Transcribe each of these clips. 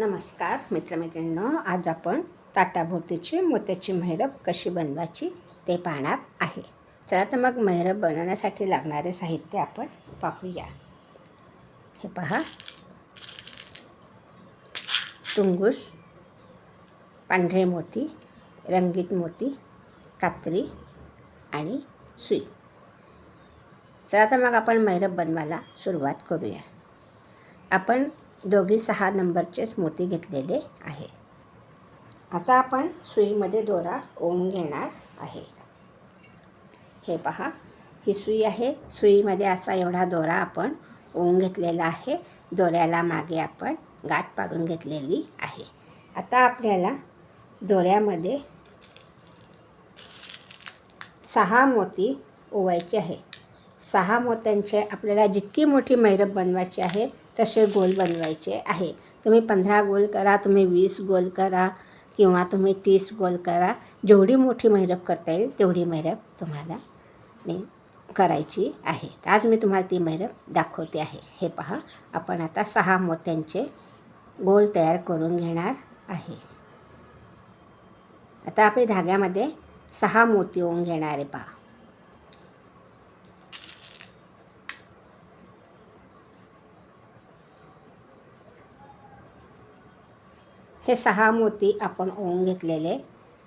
नमस्कार मित्रमैत्रिणींनो. आज आपण ताटाभोवतीची मोत्याची मैरप कशी बनवायची ते पाहणार आहे. चला तर मग मैरप बनवण्यासाठी लागणारे साहित्य आपण पाहूया. हे पहा. तुंगूस पांढरे मोती रंगीत मोती कात्री आणि सुई. चला तर मग आपण मैरप बनवायला सुरुवात करूया. आपण दोघी सहा नंबरचेच मोती घेतलेले आहे. आता आपण सुईमध्ये दोरा ओवून घेणार आहे. हे पहा ही सुई आहे. सुईमध्ये असा एवढा दोरा आपण ओवून घेतलेला आहे. दोऱ्याला मागे आपण गाठ पाडून घेतलेली आहे. आता आपल्याला दोऱ्यामध्ये सहा मोती ओवायचे आहे. सहा मोत्यांचे आपल्याला जितकी मोठी मैरप बनवायची आहे तसे गोल बनवायचे आहे. तुम्ही पंधरा गोल करा तुम्ही वीस गोल करा किंवा तुम्ही तीस गोल करा. जेवढी मोठी मैरप करता येईल तेवढी मैरप तुम्हाला मी करायची आहे. आज मी तुम्हाला ती मैरप दाखवते आहे. हे पहा आपण आता सहा मोत्यांचे गोल तयार करून घेणार आहे. आता आपण धाग्यामध्ये सहा मोती होऊन घेणार आहे पहा. हे सहा मोती आपण ओवून घेतलेले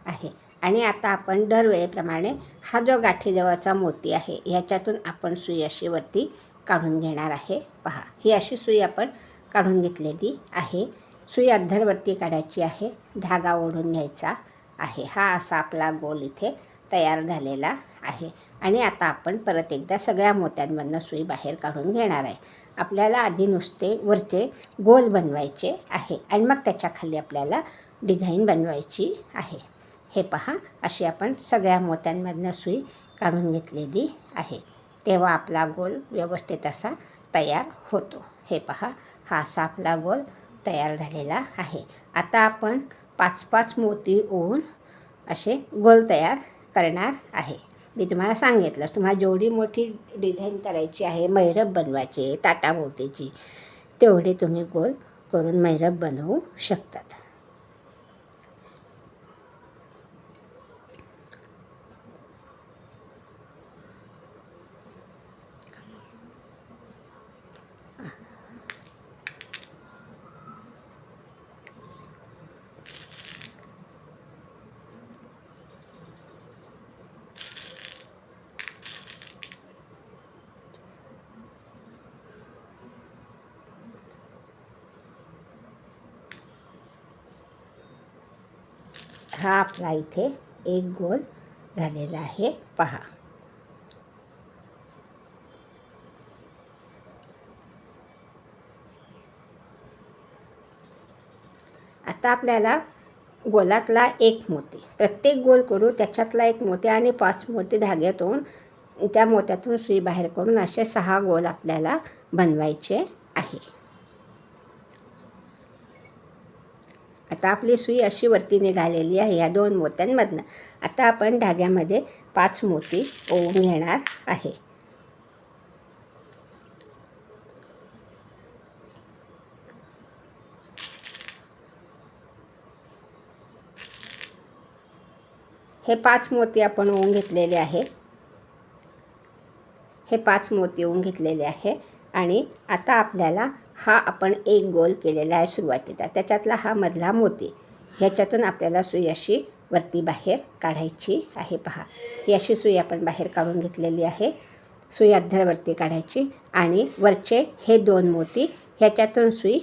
आहे. आणि आता आपण दरवेळेप्रमाणे हा जो गाठीजवळचा मोती आहे ह्याच्यातून आपण सुई अशी वरती काढून घेणार आहे. पहा ही अशी सुई आपण काढून घेतलेली आहे. सुई अद्धरवरती काढायची आहे धागा ओढून घ्यायचा आहे. हा असा आपला गोल इथे तयार झालेला आहे. आणि आता आपण परत एकदा सगळ्या मोत्यांमधनं सुई बाहेर काढून घेणार आहे. आपल्याला आधी नुसते वरचे गोल बनवायचे आहे. आणि मग त्याच्याखाली आपल्याला डिझाईन बनवायची आहे. हे पहा अशी आपण सगळ्या मोत्यांमधनं सुई काढून घेतलेली आहे. तेव्हा आपला गोल व्यवस्थित असा तयार होतो. हे पहा हा असा आपला गोल तयार झालेला आहे. आता आपण पाच पाच मोती ओवून असे गोल तयार करणार आहे. मी तुम्हाला सांगितलंच तुम्हाला जेवढी मोठी डिझाईन करायची आहे मैरप बनवायची आहे ताटाभोवतीची तेवढी तुम्ही गोल करून मैरप बनवू शकतात हा आपला इथे एक गोल झालेला आहे. पहा. आता आपल्याला गोलातला एक मोती. प्रत्येक गोल करू त्याच्यातला एक मोती आणि पाच मोती धाग्यातून त्या मोत्यातून सुई बाहेर करून असे सहा गोल आपल्याला बनवायचे आहे. आता आपली सुई अशी वरती निघालेली आहे या दोन मोत्यांमधनं. आता आपण धाग्यामध्ये पाच मोती ओवून घेणार आहे. हे पाच मोती आपण ओवून घेतलेले आहे. हे पाच मोती ओवून घेतलेले आहे. आणि आता आपल्याला हा आपण एक गोल केलेला आहे सुरुवातीला. त्याच्यातला हा मधला मोती. ह्याच्यातून आपल्याला सुई अशी वरती बाहेर काढायची आहे. पहा ही अशी सुई आपण बाहेर काढून घेतलेली आहे. सुई अद्धरवरती काढायची. आणि वरचे हे दोन मोती ह्याच्यातून सुई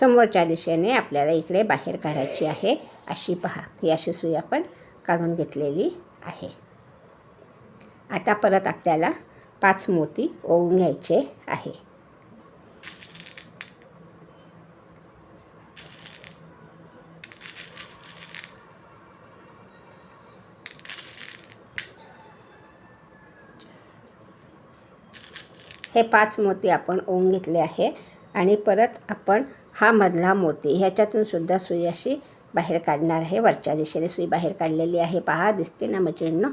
समोरच्या दिशेने आपल्याला इकडे बाहेर काढायची आहे. अशी पहा ही अशी सुई आपण काढून घेतलेली आहे. आता परत आपल्याला पाच मोती ओवून घ्यायचे आहे. हे पाच मोती आपण ओवून घेतले आहे. आणि परत आपण हा मधला मोती ह्याच्यातून सुद्धा सुई अशी बाहेर काढणार आहे. वरच्या दिशेने सुई बाहेर काढलेली आहे. पहा दिसते ना मचिणनं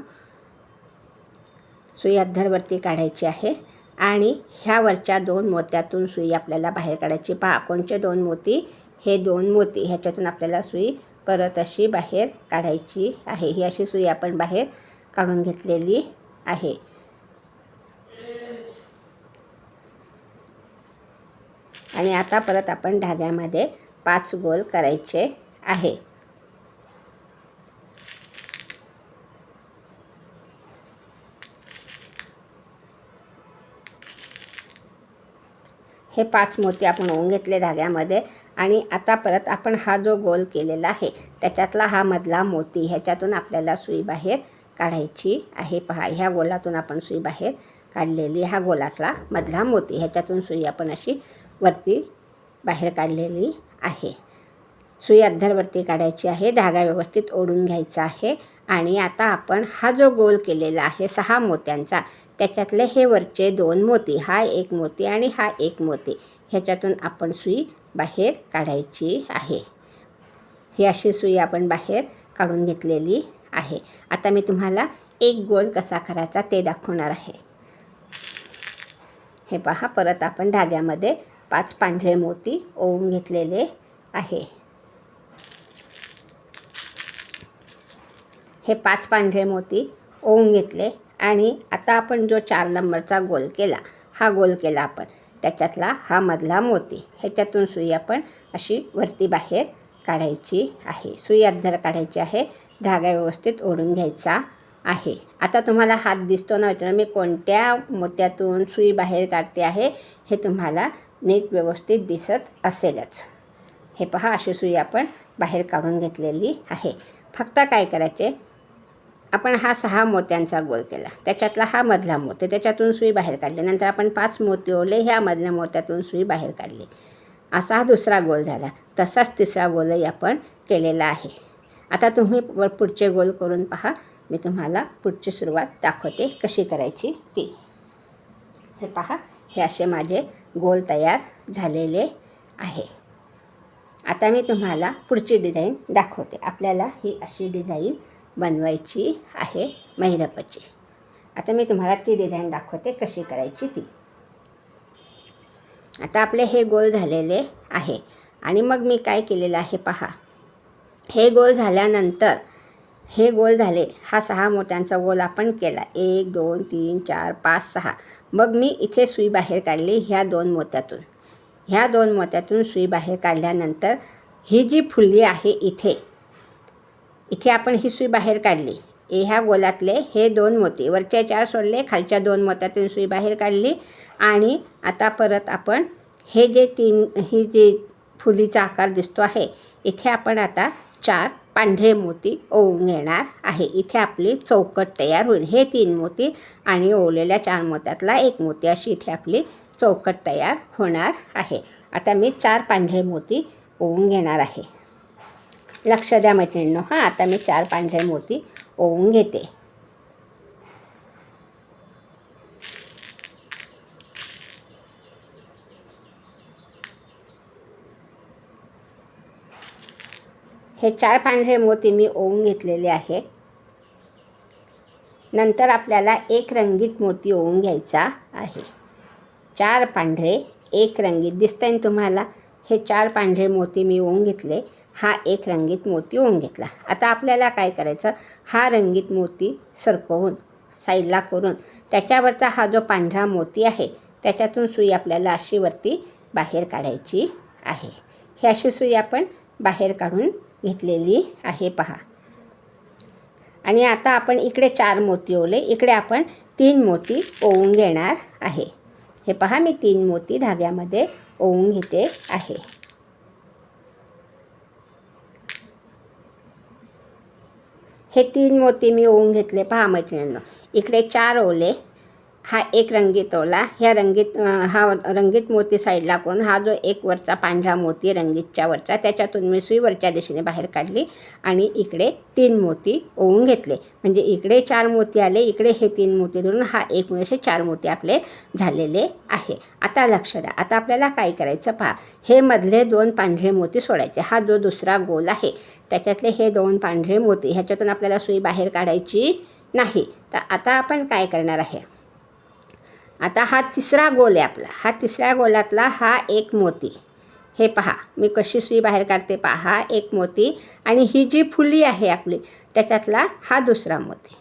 सुई अद्धरवरती काढायची आहे. आणि ह्या वरच्या दोन मोत्यातून सुई आपल्याला बाहेर काढायची. पहा कोणचे दोन मोती? हे दोन मोती ह्याच्यातून आपल्याला सुई परत अशी बाहेर काढायची आहे. ही अशी सुई आपण बाहेर काढून घेतलेली आहे. आणि आता परत आपण धाग्यामध्ये पाच गोल करायचे आहे. हे पाच मोती आपण ओवून घेतले धाग्यामध्ये आणि आता परत आपण हा जो गोल केलेला आहे त्याच्यातला हा मधला मोती ह्याच्यातून आपल्याला सुई बाहेर काढायची आहे. पहा ह्या गोलातून आपण सुई बाहेर काढलेली हा गोलातला मधला मोती ह्याच्यातून सुई आपण अशी वरती बाहेर काढलेली आहे. सुई अद्धरवरती काढायची आहे. धागा व्यवस्थित ओढून घ्यायचा आहे. आणि आता आपण हा जो गोल केलेला आहे सहा मोत्यांचा त्याच्यातले हे वरचे दोन मोती हा एक मोती आणि हा एक मोती ह्याच्यातून आपण सुई बाहेर काढायची आहे. ही अशी सुई आपण बाहेर काढून घेतलेली आहे. आता मी तुम्हाला एक गोल कसा करायचा ते दाखवणार आहे. हे पहा परत आपण धाग्यामध्ये पाच पांढरे मोती ओवून घेतलेले आहे. हे पाच पांढरे मोती ओवून घेतले आणि आता आपण जो चार नंबरचा गोल केला हा गोल केला आपण. त्याच्यातला हा मधला मोती ह्याच्यातून सुई आपण अशी वरती बाहेर काढायची आहे. सुई अद्धर काढायची आहे धागा व्यवस्थित ओढून घ्यायचा आहे. आता तुम्हाला हात दिसतो ना मी कोणत्या मोत्यातून सुई बाहेर काढते आहे हे तुम्हाला नीट व्यवस्थित दिसत असेलच. हे पहा अशी सुई आपण बाहेर काढून घेतलेली आहे. फक्त काय करायचे? आपण हा सहा मोत्यांचा गोल केला. त्याच्यातला हा मधला मोती. त्याच्यातून सुई बाहेर काढली. नंतर आपण पाच मोती ओले ह्या मधल्या मोत्यातून सुई बाहेर काढली. असा हा दुसरा गोल झाला. तसाच तिसरा गोलही आपण केलेला आहे. आता तुम्ही पुढचे गोल करून पहा. मी तुम्हाला पुढची सुरुवात दाखवते कशी करायची ती. हे पहा. हे असे माझे गोल तयार झालेले आहे. आता मी तुम्हाला पुढची डिझाईन दाखवते. आपल्याला ही अशी डिझाईन बनवायची आहे मैरपची आता मी तुम्हाला ती डिझाईन दाखवते कशी करायची ती. आता आपले हे गोल झालेले आहे. आणि मग मी काय केलेलं आहे पहा. हे गोल झाल्यानंतर हे गोल झाले. हा सहा मोत्यांचा गोल आपण केला. एक दोन तीन चार पाच सहा. मग मी इथे सुई बाहेर काढली ह्या दोन मोत्यातून. ह्या दोन मोत्यातून सुई बाहेर काढल्यानंतर ही जी फुली आहे इथे इथे आपण ही सुई बाहेर काढली. ए ह्या गोलातले हे दोन मोती. वरच्या चार सोडले खालच्या दोन मोत्यातून सुई बाहेर काढली आणि आता परत आपण हे जे तीन ही जी फुलीचा आकार दिसतो आहे इथे आपण आता चार पांढरे मोती ओवून घेणार आहे. इथे आपली चौकट तयार होईल. हे तीन मोती आणि ओवलेल्या चार मोत्यातला एक मोती अशी इथे आपली चौकट तयार होणार आहे. आता मी चार पांढरे मोती ओवून घेणार आहे. लक्ष द्या मैत्रिणींनो. हां आता मी चार पांढरे मोती ओवून घेते. हे चार पांढरे मोती मी ओवून घेतलेले आहे. नंतर आपल्याला एक रंगीत मोती ओवून घ्यायचा आहे. चार पांढरे एक रंगीत. दिसतंय तुम्हाला? हे चार पांढरे मोती मी ओवून घेतले. हा एक रंगीत मोती ओवून घेतला. आता आपल्याला काय करायचं? हा रंगीत मोती सरकवून साईडला करून त्याच्यावरचा हा जो पांढरा मोती आहे त्याच्यातून सुई आपल्याला अशी वरती बाहेर काढायची आहे. ही अशी सुई आपण बाहेर काढून घेतलेली आहे पहा. आणि आता आपण इकडे चार मोती ओवले इकडे आपण तीन मोती ओवून घेणार आहे. हे पहा मी तीन मोती धाग्यामध्ये ओवून घेते आहे. हे तीन मोती मी ओवून घेतले पहा मैत्रिणींनो. इकडे चार ओले. हा एक रंगीत ओला. ह्या रंगीत हा रंगीत मोती साईडला करून हा जो एक वरचा पांढरा मोती रंगीतच्या वरचा त्याच्यातून मी सुई वरच्या दिशेने बाहेर काढली आणि इकडे तीन मोती ओवून घेतले. म्हणजे इकडे चार मोती आले इकडे हे तीन मोती धरून हा एक म्हणजे असे चार मोती आपले झालेले आहे. आता लक्ष द्या. आता आपल्याला काय करायचं पहा. हे मधले दोन पांढरे मोती सोडायचे. हा जो दुसरा गोल आहे त्याच्यातले हे दोन पांढरे मोती ह्याच्यातून आपल्याला सुई बाहेर काढायची नाही. तर आता आपण काय करणार आहे? आता हा तिसरा गोल आहे आपला. हा तिसऱ्या गोलातला हा एक मोती. हे पहा मी कशी सुई बाहेर काढते पहा एक मोती आणि ही जी फुली आहे आपली त्याच्यातला हा दुसरा मोती.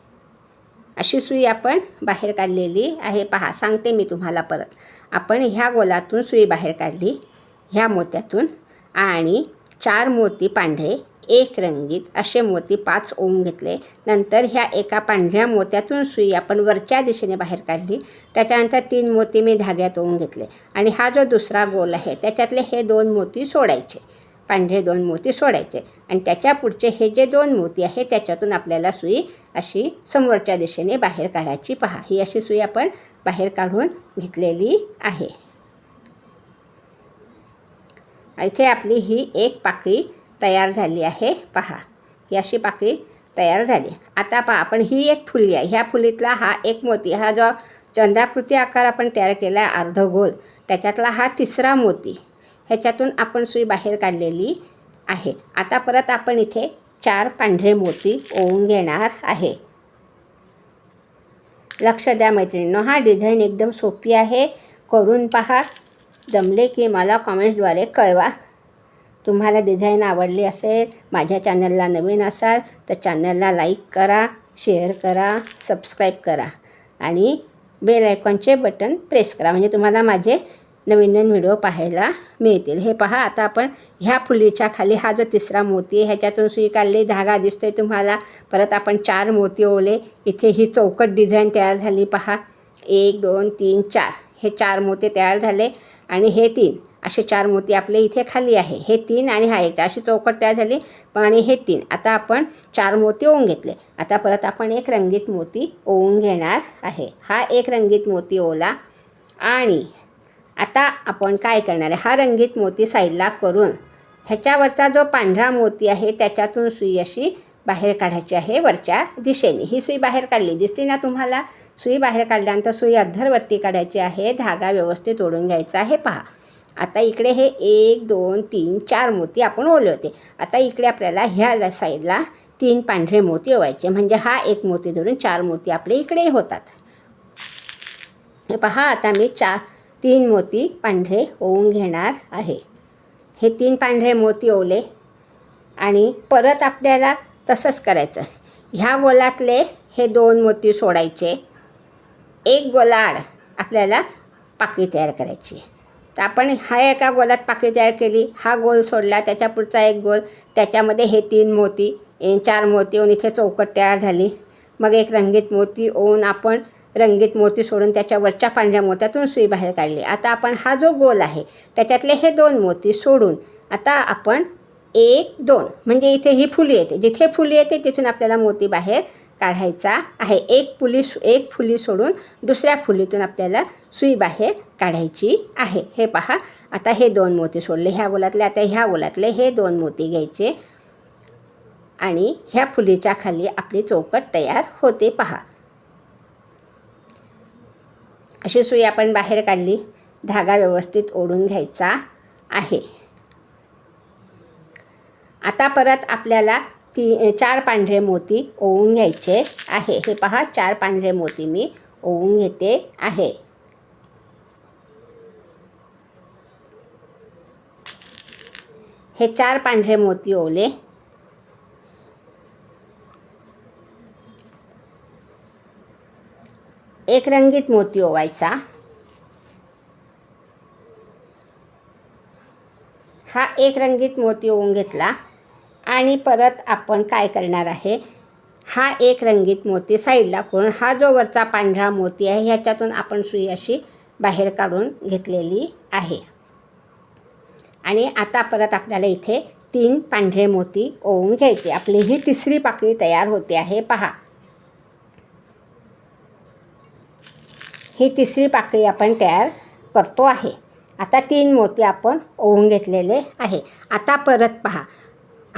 अशी सुई आपण बाहेर काढलेली आहे पहा सांगते मी तुम्हाला परत. आपण ह्या गोलातून सुई बाहेर काढली ह्या मोत्यातून आणि चार मोती पांढरे एक रंगीत असे मोती पाच ओवून घेतले. नंतर ह्या एका पांढऱ्या मोत्यातून सुई आपण वरच्या दिशेने बाहेर काढली. त्याच्यानंतर तीन मोती मी धाग्यात ओवून घेतले. आणि हा जो दुसरा गोल आहे त्याच्यातले हे दोन मोती सोडायचे. पांढरे दोन मोती सोडायचे. आणि त्याच्या पुढचे हे जे दोन मोती आहे त्याच्यातून आपल्याला सुई अशी समोरच्या दिशेने बाहेर काढायची. पहा ही अशी सुई आपण बाहेर काढून घेतलेली आहे. इथे आपली ही एक पाकळी तयार झाली आहे. पहा ही अशी पाकळी तयार झाली. आता पहा आपण ही एक फुली आहे. ह्या फुलीतला हा एक मोती हा जो चंद्राकृती आकार आपण तयार केला आहे अर्धगोल त्याच्यातला हा तिसरा मोती ह्याच्यातून आपण सुई बाहेर काढलेली आहे. आता परत आपण इथे चार पांढरे मोती ओवून घेणार आहे. लक्ष द्या मैत्रिणींनो हा डिझाईन एकदम सोपी आहे. करून पहा. जमले की मला कॉमेंट्सद्वारे कळवा. तुम्हाला डिझाईन आवडली असेल माझ्या चॅनलला नवीन असाल तर चॅनलला लाईक करा शेअर करा सबस्क्राईब करा आणि बेल आयकॉनचे बटन प्रेस करा. म्हणजे तुम्हाला माझे नवीन नवीन व्हिडिओ पाहायला मिळतील. हे पहा आता आपण ह्या फुलीच्या खाली हा जो तिसरा मोती आहे ह्याच्यातून सुई काढली धागा दिसतोय तुम्हाला. परत आपण चार मोती ओवले. इथे ही चौकट डिझाईन तयार झाली पहा. एक दोन तीन चार. हे चार मोती तयार झाले आणि हे तीन. असे चार मोती आपले इथे खाली आहे. हे तीन आणि हा एक. अशी चौकट तयार झाली. पण आणि हे तीन. आता आपण चार मोती ओवून घेतले. आता परत आपण एक रंगीत मोती ओवून घेणार आहे. हा एक रंगीत मोती ओला आणि आता आपण काय करणार आहे? हा रंगीत मोती साईडला करून ह्याच्यावरचा जो पांढरा मोती आहे त्याच्यातून सुई अशी बाहेर काढायची आहे वरच्या दिशेने. ही सुई बाहेर काढली. दिसते ना तुम्हाला? सुई बाहेर काढल्यानंतर सुई अद्धरवरती काढायची आहे. धागा व्यवस्थित ओढून घ्यायचा आहे. पहा. आता इकडे हे एक दोन तीन चार मोती आपण ओले होते. आता इकडे आपल्याला ह्या साईडला तीन पांढरे मोती ओवायचे. म्हणजे हा एक मोती धरून चार मोती आपले इकडे होतात. पहा आता मी चा तीन मोती पांढरे ओवून घेणार आहे. हे तीन पांढरे मोती ओवले आणि परत आपल्याला तसंच करायचं. ह्या गोलातले हे दोन मोती सोडायचे. एक गोलाड आपल्याला पाकळी तयार करायची. तर आपण हा एका गोलात पाकळी तयार केली. हा गोल सोडला. त्याच्या पुढचा एक गोल. त्याच्यामध्ये हे तीन मोती चार मोती होऊन इथे चौकट तयार झाली. मग एक रंगीत मोती ओन आपण रंगीत मोती सोडून त्याच्या वरच्या पांढऱ्या मोत्यातून सुई बाहेर काढली. आता आपण हा जो गोल आहे त्याच्यातले हे दोन मोती सोडून आता आपण एक दोन. म्हणजे इथे ही फुली येते. जिथे फुली येते तिथून आपल्याला मोती बाहेर काढायचा आहे. एक फुली एक फुली सोडून दुसऱ्या फुलीतून आपल्याला सुई बाहेर काढायची आहे. हे पहा. आता हे दोन मोती सोडले. ह्या गोलातले आता ह्या गोलातले हे दोन मोती घ्यायचे आणि ह्या फुलीच्या खाली आपली चौकट तयार होते. पहा. अशी सुई आपण बाहेर काढली. धागा व्यवस्थित ओढून घ्यायचा आहे. आता परत आपल्याला ती चार पांढरे मोती ओवून घ्यायचे आहे. हे पहा चार पांढरे मोती मी ओवून घेते आहे. हे चार पांढरे मोती ओवले एक रंगीत मोती ओवायचा. हा एक रंगीत मोती ओवून घेतला. आणि परत आपण काय करणार आहे? हा एक रंगीत मोती साईडला करून हा जो वरचा पांढरा मोती आहे ह्याच्यातून आपण सुई अशी बाहेर काढून घेतलेली आहे. आणि आता परत आपल्याला इथे तीन पांढरे मोती ओवून घ्यायचे. आपली ही तिसरी पाकळी तयार होते आहे पहा. ही तिसरी पाकळी आपण तयार करतो आहे. आता तीन मोती आपण ओवून घेतलेले आहे. आता परत पहा.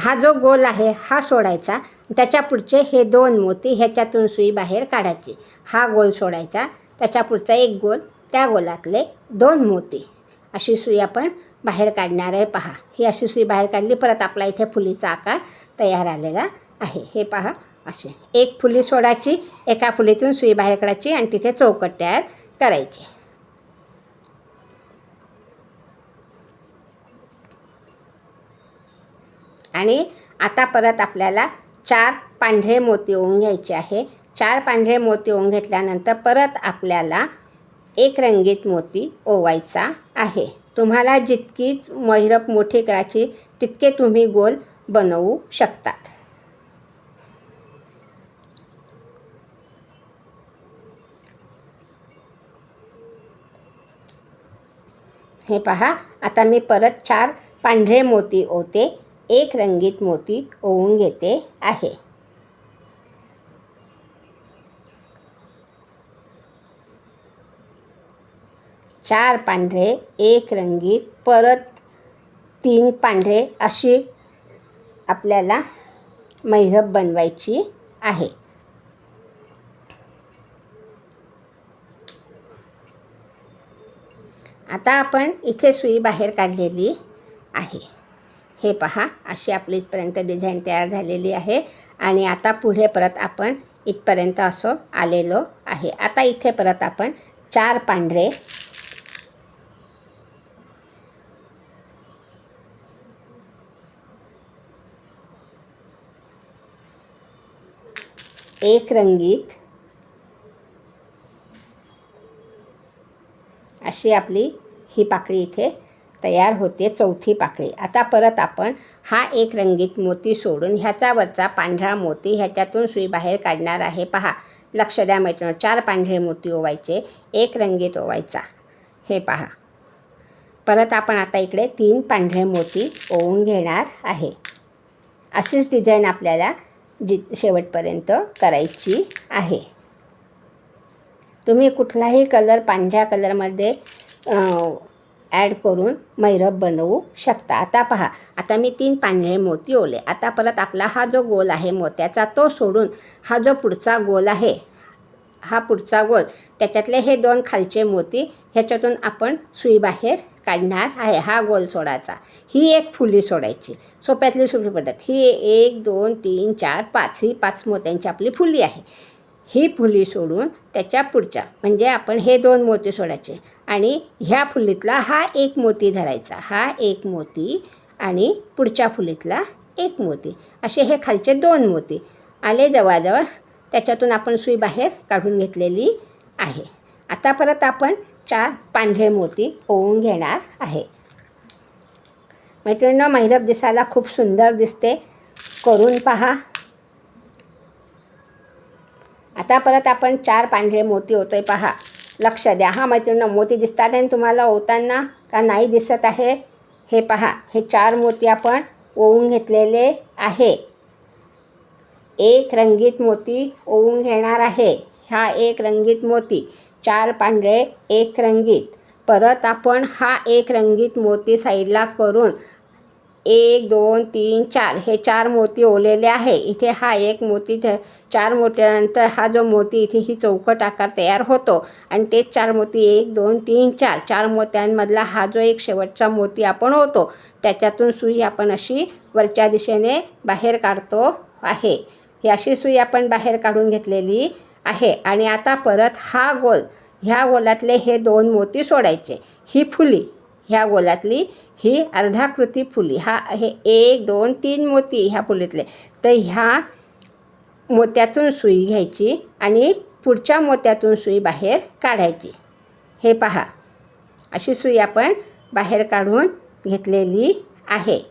हा जो गोल आहे हा सोडायचा. त्याच्या पुढचे हे दोन मोती ह्याच्यातून सुई बाहेर काढायची. हा गोल सोडायचा. त्याच्या पुढचा एक गोल त्या गोलातले दोन मोती. अशी सुई आपण बाहेर काढणार आहे. पहा ही अशी सुई बाहेर काढली परत आपला इथे फुलीचा आकार तयार आलेला आहे. हे पहा असे. एक फुली सोडायची एका फुलीतून सुई बाहेर काढायची आणि तिथे चौकट तयार करायची. आणि आता परत आपल्याला चार पांढरे मोती ओवून घ्यायचे आहे. चार पांढरे मोती ओवून घेतल्यानंतर परत आपल्याला एक रंगीत मोती ओवायचा आहे. तुम्हाला जितकीच मैरप मोठी करायची तितके तुम्ही गोल बनवू शकतात. हे पहा आता मी परत चार पांढरे मोती ओते एक रंगीत मोती ओवून घेते आहे. चार पांढरे एक रंगीत परत तीन पांढरे अशी आपल्याला मैरप बनवायची आहे. आता आपण इथे सुई बाहेर काढलेली आहे. हे पहा अशी आपली इथपर्यंत डिझाईन तयार झालेली आहे. आणि आता पुढे परत आपण इथपर्यंत असं आलेलो आहे. आता इथे परत आपण चार पांढरे एक रंगीत अशी आपली ही पाकळी इथे तयार होते चौथी पाकळी. आता परत आपण हा एक रंगीत मोती सोडून ह्याचावरचा पांढरा मोती ह्याच्यातून सुई बाहेर काढणार आहे. पहा लक्ष द्या मैत्रिणी चार पांढरे मोती ओवायचे एक रंगीत ओवायचा. हे पहा. परत आपण आता इकडे तीन पांढरे मोती ओवून घेणार आहे. अशीच डिझाईन आपल्याला जी शेवटपर्यंत करायची आहे. तुम्ही कुठलाही कलर पांढऱ्या कलरमध्ये ॲड करून मैरप बनवू शकता. आता पहा आता मी तीन पांढरे मोती ओले. आता परत आपला हा जो गोल आहे मोत्याचा तो सोडून हा जो पुढचा गोल आहे हा पुढचा गोल त्याच्यातले हे दोन खालचे मोती ह्याच्यातून आपण सुई बाहेर काढणार आहे हा गोल सोडायचा. ही एक फुली सोडायची. सोप्यातली सोपी पद्धत. ही एक दोन तीन चार पाच. ही पाच मोत्यांची आपली फुली आहे. ही फुली सोडून त्याच्या पुढच्या म्हणजे आपण हे दोन मोती सोडायचे. आणि ह्या फुलीतला हा एक मोती धरायचा. हा एक मोती आणि पुढच्या फुलीतला एक मोती. असे हे खालचे दोन मोती. आले जवळजवळ त्याच्यातून आपण सुई बाहेर काढून घेतलेली आहे. आता परत आपण चार पांढरे मोती ओवून घेणार आहे. मैत्रिणींनो महिरप दिसायला खूप सुंदर दिसते. करून पहा. आता परत आपण चार पांढरे मोती होतो आहे पहा. लक्ष द्या. हा मैत्रिणींना मोती दिसतात आणि तुम्हाला ओवताना का नाही दिसत आहे? हे पहा. हे चार मोती आपण ओवून घेतलेले आहे. एक रंगीत मोती ओवून घेणार आहे. हा एक रंगीत मोती. चार पांढरे एक रंगीत. परत आपण हा एक रंगीत मोती साईडला करून एक दोन तीन चार. हे चार मोती ओलेले आहे. इथे हा एक मोती चार मोत्यानंतर हा जो मोती इथे ही चौकट आकार तयार होतो. आणि तेच चार मोती एक दोन तीन चार. चार मोत्यांमधला हा जो एक शेवटचा मोती आपण होतो त्याच्यातून सुई आपण अशी वरच्या दिशेने बाहेर काढतो आहे. ही अशी सुई आपण बाहेर काढून घेतलेली आहे. आणि आता परत हा गोल ह्या गोलातले हे दोन मोती सोडायचे. ही फुली ह्या गोलातली ही अर्धाकृती फुली. हा हे एक दोन तीन मोती ह्या फुलीतले. तर ह्या मोत्यातून सुई घ्यायची आणि पुढच्या मोत्यातून सुई बाहेर काढायची. हे पहा. अशी सुई आपण बाहेर काढून घेतलेली आहे.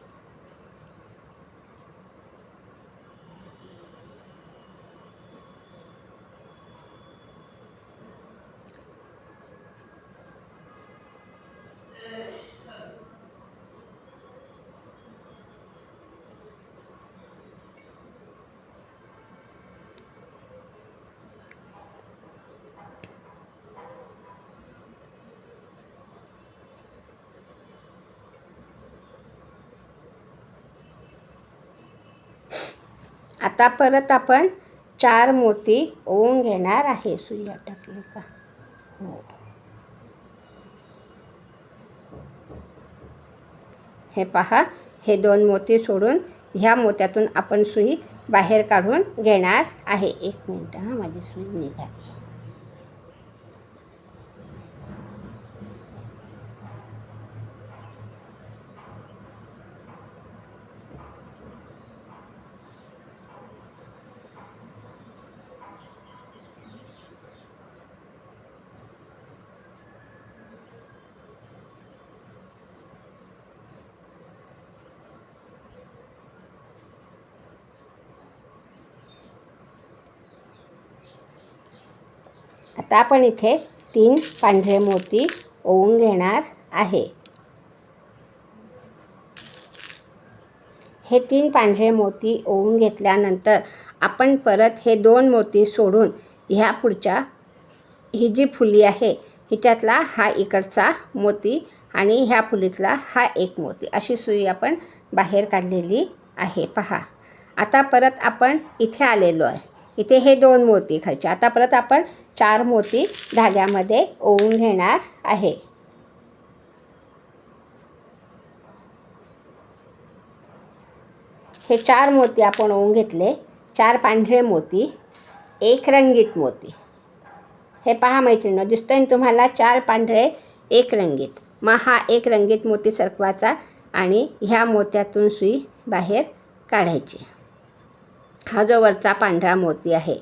आता परत आपण चार मोती ओवून घेणार आहे. सुई टाकली का? हो. हे पहा हे दोन मोती सोडून ह्या मोत्यातून आपण सुई बाहेर काढून घेणार आहे. एक मिनटं हां माझी सुई निघाली. आता आपण इथे तीन पांढरे मोती ओवून घेणार आहे. हे तीन पांढरे मोती ओवून घेतल्यानंतर आपण परत हे दोन मोती सोडून ह्या पुढच्या ही जी फुली आहे हिच्यातला हा इकडचा मोती आणि ह्या फुलीतला हा एक मोती. अशी सुई आपण बाहेर काढलेली आहे. पहा. आता परत आपण इथे आलेलो आहे. इथे हे दोन मोती खायचे आता परत आपण चार मोती धाग्यामध्ये ओवून घेणार आहे. हे चार मोती आपण ओवून घेतले. चार पांढरे मोती एक रंगीत मोती. हे पहा मैत्रिणी दिसतंय तुम्हाला? चार पांढरे एक रंगीत. मग हा एक रंगीत मोती सरकवायचा आणि ह्या मोत्यातून सुई बाहेर काढायची. हा जो वरचा पांढरा मोती आहे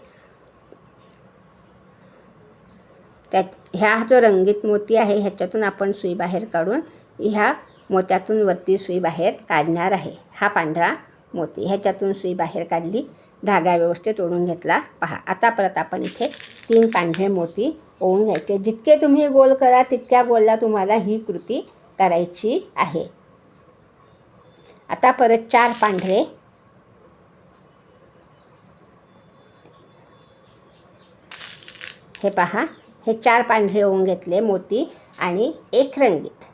त्या ह्या जो रंगीत मोती आहे ह्याच्यातून आपण सुई बाहेर काढून ह्या मोत्यातून वरती सुई बाहेर काढणार आहे. हा पांढरा मोती. ह्याच्यातून सुई बाहेर काढली धागा व्यवस्थित ओढून घेतला. पहा आता परत आपण इथे तीन पांढरे मोती ओवून घ्यायचे. जितके तुम्ही गोल करा तितक्या गोलला तुम्हाला ही कृती करायची आहे. आता परत चार पांढरे हे पहा हे चार पांढरे होऊन घेतले मोती आणि एक रंगीत.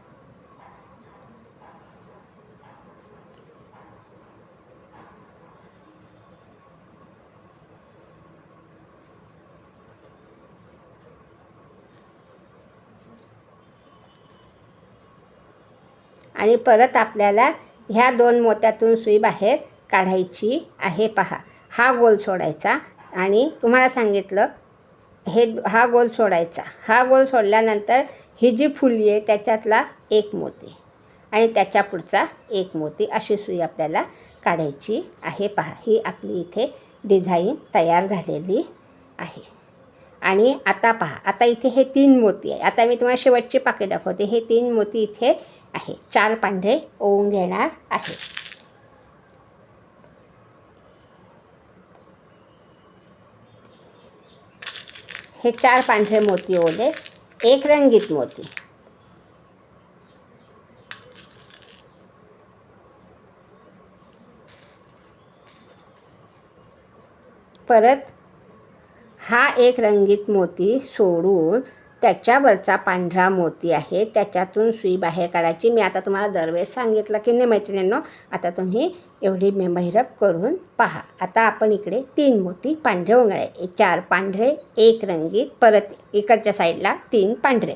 आणि परत आपल्याला ह्या दोन मोत्यातून सुई बाहेर काढायची आहे. पहा हा गोल सोडायचा आणि तुम्हाला सांगितलं हे हा गोल सोडायचा. हा गोल सोडल्यानंतर ही जी फुली आहे त्याच्यातला एक मोती आणि त्याच्या पुढचा एक मोती अशी सुई आपल्याला काढायची आहे. पहा ही आपली इथे डिझाईन तयार झालेली आहे. आणि आता पहा आता इथे हे तीन मोती आहे. आता मी तुम्हाला शेवटची पाके दाखवते. हे तीन मोती इथे आहे. चार पांढरे ओवून घेणार आहे. हे चार पांढरे मोती ओले एक रंगीत मोती. परत हा एक रंगीत मोती सोडून त्याच्यावरचा पांढरा मोती आहे. त्याच्यातून सुई बाहेर काढायची. मी आता तुम्हाला दरवेळेस सांगितलं की नाही मैत्रिणींनो आता तुम्ही एवढी मेहरब करून पहा. आता आपण इकडे तीन मोती पांढरे उंगळे चार पांढरे एक रंगीत. परत इकडच्या साईडला तीन पांढरे.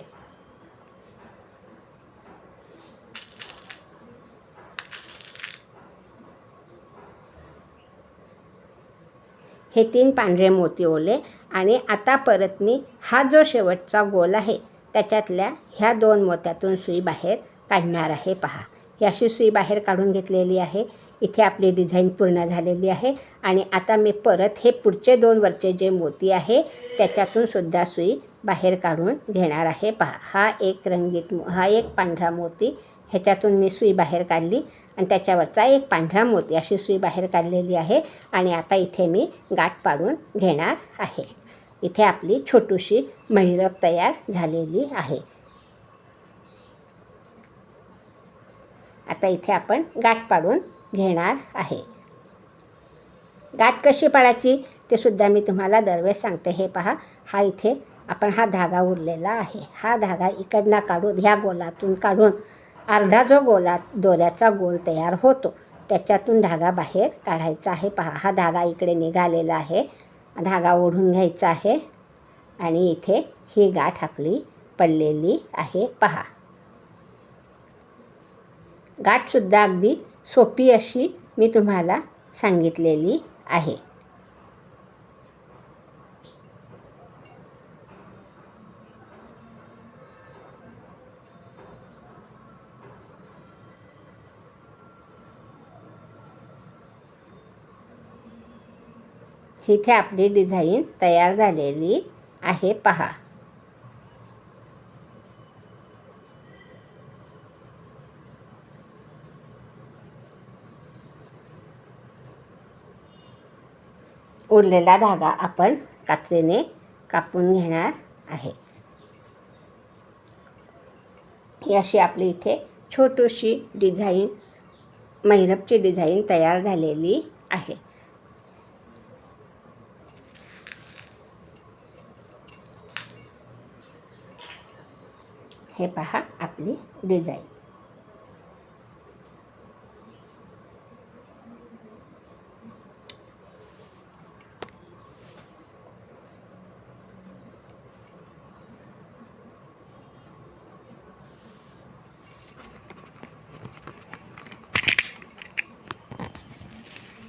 हे तीन पांढरे मोती ओले. आणि आता परत मी हा जो शेवटचा गोल आहे त्याच्यातल्या ह्या दोन मोत्यातून सुई बाहेर काढणार आहे. पहा ही अशी सुई बाहेर काढून घेतलेली आहे. इथे आपली डिझाईन पूर्ण झालेली आहे आणि आता मी परत हे पुढचे दोन वरचे जे मोती आहे त्याच्यातून सुद्धा सुई बाहेर काढून घेणार आहे. पहा हा एक रंगीत हा एक पांढरा मोती ह्याच्यातून मी सुई बाहेर काढली. आणि त्याच्यावरचा एक पांढरा मोती अशी सुई बाहेर काढलेली आहे आणि आता इथे मी गाठ पाडून घेणार आहे. इथे आपली छोटीशी महिरप तयार झालेली आहे. आता इथे आपण गाठ पाडून घेणार आहे. गाठ कशी पाडायची ते सुद्धा मी तुम्हाला दरवेळेस सांगते. हे पहा हा इथे आपण हा धागा उरलेला आहे. हा धागा इकडनं काढून ह्या गोलातून काढून अर्धा जो गोला दोऱ्याचा गोल तयार होतो. त्याच्यातून धागा बाहेर काढायचा आहे. पहा हा धागा इकडे निघालेला आहे. धागा ओढून घ्यायचा आहे. आणि इथे ही गाठ आपली पडलेली आहे. पहा. गाठसुद्धा अगदी सोपी अशी मी तुम्हाला सांगितलेली आहे. इथे आपली डिझाईन तयार झालेली आहे पहा. उरलेला धागा आपण कात्रीने कापून घेणार आहे. ही अशी आपली इथे छोटीशी डिझाईन मैरपची डिझाईन तयार झालेली आहे. हे पहा आपली डिझाईन.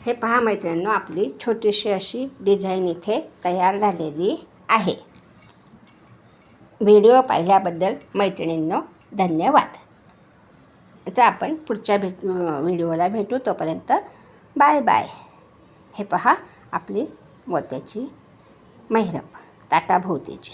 हे पहा मैत्रिणींनो आपली छोटीशी अशी डिझाईन इथे तयार झालेली आहे. व्हिडिओ पाहिल्याबद्दल मैत्रिणींनो धन्यवाद. आता आपण पुढच्या भेट व्हिडिओला भेटू. तोपर्यंत बाय बाय. हे पहा आपली मोत्याची मैरप ताटाभोवतीची